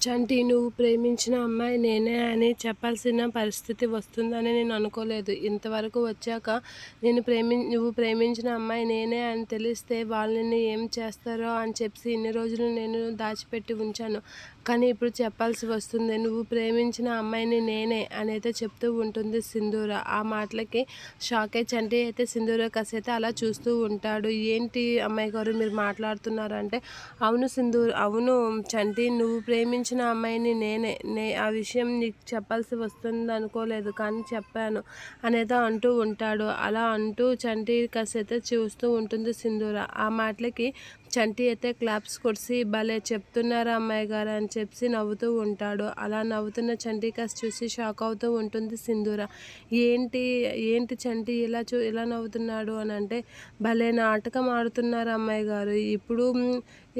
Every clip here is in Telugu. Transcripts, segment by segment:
చంటి నువ్వు ప్రేమించిన అమ్మాయి నేనే అని చెప్పాల్సిన పరిస్థితి వస్తుందని నేను అనుకోలేదు. ఇంతవరకు వచ్చాక నేను ప్రేమి నువ్వు ప్రేమించిన అమ్మాయి నేనే అని తెలిస్తే వాళ్ళని ఏం చేస్తారో అని చెప్పి ఇన్ని రోజులు నేను దాచిపెట్టి ఉంచాను. కానీ ఇప్పుడు చెప్పాల్సి వస్తుంది నువ్వు ప్రేమించిన అమ్మాయిని నేనే అని అయితే చెప్తూ ఉంటుంది సింధూర. ఆ మాటలకి షాక్ అయి చంటి అయితే సింధూర కసైతే అలా చూస్తూ ఉంటాడు. ఏంటి అమ్మాయి గారు మీరు మాట్లాడుతున్నారంటే అవును సింధూర్ అవును చంటి నువ్వు ప్రేమించిన ప్రేమించిన అమ్మాయిని నేనే నే ఆ విషయం నీకు చెప్పాల్సి వస్తుంది అనుకోలేదు కానీ చెప్పాను అనేది అంటూ ఉంటాడు. అలా అంటూ చంటి కసైతే చూస్తూ ఉంటుంది సింధూర. ఆ మాటలకి చంటి అయితే క్లాప్స్ కొడిసి భలే చెప్తున్నారు అమ్మాయి గారు అని చెప్పి నవ్వుతూ ఉంటాడు. అలా నవ్వుతున్న చంటి కాస్త చూసి షాక్ అవుతూ ఉంటుంది సింధూర. ఏంటి ఏంటి చంటి? ఇలా చూ ఇలా నవ్వుతున్నాడు అని అంటే భలే నాటకం ఆడుతున్నారు అమ్మాయి గారు. ఇప్పుడు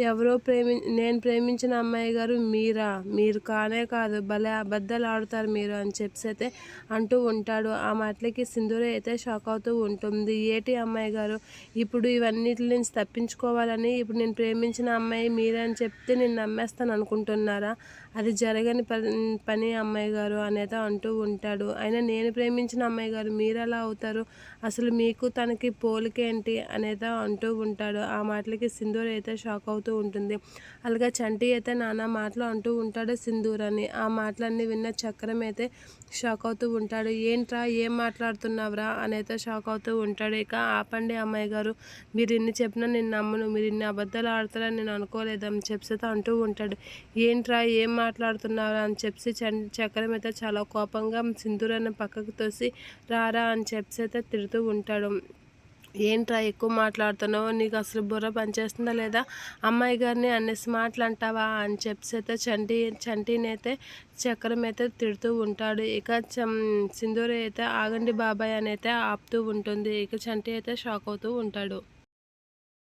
ఎవరో ప్రేమి నేను ప్రేమించిన అమ్మాయి గారు మీరా? మీరు కానే కాదు భలే అబద్ధాలు ఆడుతారు మీరు అని చెప్పి అయితే అంటూ ఉంటాడు. ఆ మాటలకి సింధూర అయితే షాక్ అవుతూ ఉంటుంది. ఏటి అమ్మాయి గారు? ఇప్పుడు ఇవన్నిటి నుంచి తప్పించుకోవాలని ఇప్పుడు నేను ప్రేమించిన అమ్మాయి మీరే అని చెప్తే నేను నమ్మేస్తాను అనుకుంటున్నారా? అది జరగని పని అమ్మాయి గారు అనేది అంటూ ఉంటాడు. అయినా నేను ప్రేమించిన అమ్మాయి గారు మీరు ఎలా అవుతారు? అసలు మీకు తనకి పోలికేంటి అనేది అంటూ ఉంటాడు. ఆ మాటలకి సింధూర్ అయితే షాక్ అవుతూ ఉంటుంది. అలాగే చంటి అయితే నానా మాటలు అంటూ ఉంటాడు సింధూర్ అని ఆ మాటలన్నీ విన్న చక్రం అయితే షాక్ అవుతూ ఉంటాడు. ఏంట్రా? ఏం మాట్లాడుతున్నావురా? అనేది షాక్ అవుతూ ఉంటాడు. ఇక ఆపండి అమ్మాయి గారు. మీరు ఇన్ని చెప్పినా నేను నమ్మను. మీరు ఇన్ని అబద్ధాలు ఆడతారని నేను అనుకోలేదని చెప్పితే అంటూ ఉంటాడు. ఏంట్రా ఏం మాట్లాడుతున్నారా అని చెప్పి చక్రం అయితే చాలా కోపంగా సింధూరాన్ని పక్కకు తోసి రారా అని చెప్పి అయితే తిడుతూ ఉంటాడు. ఏంట్రా ఎక్కువ మాట్లాడుతున్నావు? నీకు అసలు బుర్ర పనిచేస్తుందా లేదా? అమ్మాయి గారిని అన్ని మాటలు అంటావా అని చెప్పి అయితే చంటి చంటినైతే చక్రం అయితే తిడుతూ ఉంటాడు. ఇక సింధూరి అయితే ఆగండి బాబాయ్ అని అయితే ఆపుతూ ఉంటుంది. ఇక చంటి అయితే షాక్ అవుతూ ఉంటాడు.